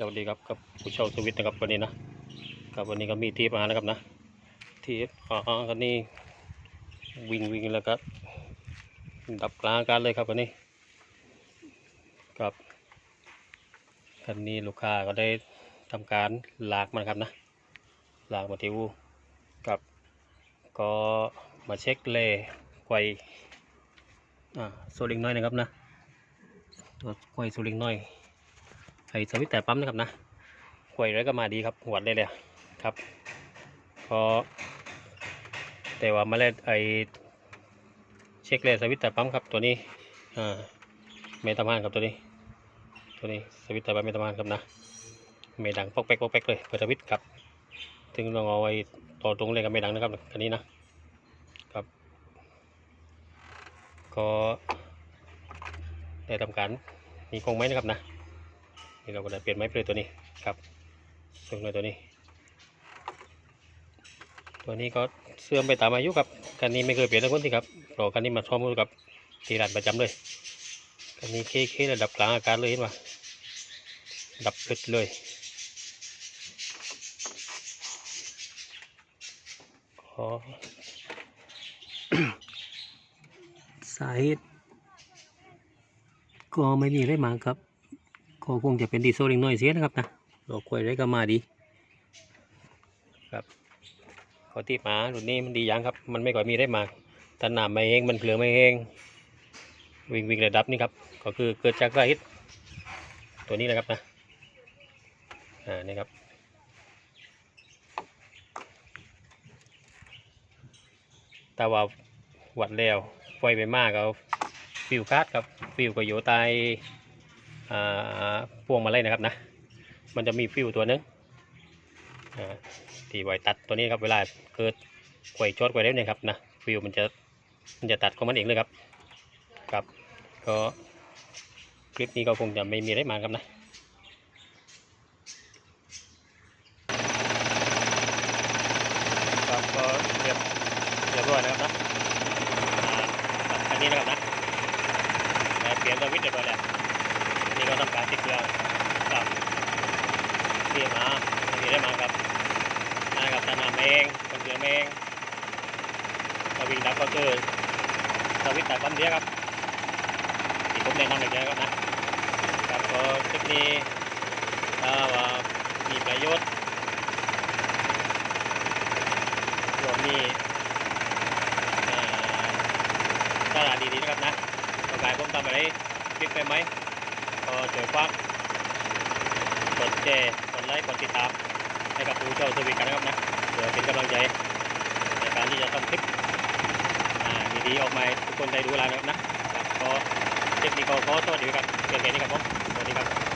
สวัสดีครับกับผู้เช่าสวิตนะครับวันนี้นะครับวันนี้ก็มีทีมมานะครับนะทีมอ่ากันนี้วิ่งวิ่งแล้วก็ดับกลางอากาศเลยครับวันนี้ครับคันนี้ลูกค้าก็ได้ทำการลากมันครับนะลากมาที่อูกับก็มาเช็คเล่ไกวอ่าโซลิงน้อยนะครับนะตัวไกวโซลิงน้อย ไอสวิตแต่ปั๊มนะครับนะหวยแล้วก็มาดีครับหวดได้เลยครับพอแต่ว่ามาเล่นไอเช็คเลยสวิตแต่ปั๊มครับตัวนี้อ่าไม่ทำงานครับตัวนี้ ตัวนี้สวิตแต่ปั๊มไม่ทำงานครับนะไม่ดังปอกแป๊กปอกแป๊กเลยเปิดสวิตครับถึงลองเอาไว้ต่อตรงเลยก็ไม่ดังนะครับคันนี้นะครับ ก็ได้ทำการมีกรงไหมนะครับนะ นี่เราก็ได้เปลี่ยนไม้เพลยตัวนี้ครับซึ่งเลยตัวนี้ ตัวนี้ก็เสื่อมไปตามอายุครับคันนี้ไม่เคยเปลี่ยนทั้งคนที่ครับรอคันนี้มาซ่อมกับทีร้านประจำเลยคันนี้เคเคระดับกลางอากาศเลยเห็นไหมดับพึดเลยขอสาเหตุก็ไม่มีอะไรมาครับ ก็คงจะเป็นดีโซลิงน้อยเสียนะครับนะดอกกล้วยได้ก็มาดี ครับขอที่หมารุ่นนี้มันดีอย่างครับ มันไม่ก่อยมีได้มากถ้าหนามไม่แห้งมันเปลือไม่แห้งวิ่งวิ่งระดับนี่ครับ ก็คือเกิดจากสาเหตุตัวนี้นะครับนะอ่านี่ครับแต่ว่าวัดแล้วไฟไปมากเอาฟิวคาดครับ ฟิวก็อยู่ใต้ พวงมาลัยนะครับนะ มันจะมีฟิวตัวหนึงอ่าที่ไว้ตัดตัวนี้ครับเวลาเกิดไขว่ช็อตไขว่เล็บเนี่ยครับนะฟิวมันจะมันจะตัดของมันเองเลยครับครับ ก็คลิปนี้ก็คงจะไม่มีอะไรมาครับนะครับก็เรียบเรียบร้อยนะครับนะอันนี้นะครับนะเปลี่ยนสวิตช์เรียบร้อยแล้ว นี่ก็ทำการติดเครื่องกับที่มาไม่มีได้มาครับนะครับสนามเองคนเสือเองสวิงดับก็คือสวิตแต่ปั๊มเดียครับที่ผมแนะนำเลยนะครับนะครับก็คลิปนี้ถ้าว่ามีประโยชน์รวมนี้อ่าสาระดีๆนะครับนะต่อไปผมทำอะไรคลิปไปไหม ก็ช่วยฟังกดแชร์กดไลค์กดติดตามให้กับผู้เช่าสวีกันนะครับนะเพื่อเป็นกำลังใจในการที่จะทำคลิปดีๆออกมาทุกคนได้ดูแลนะครับนะครับก็คลิปนี้ก็ขอสวัสดีครับเพียงแค่นี้ครับผมสวัสดีครับ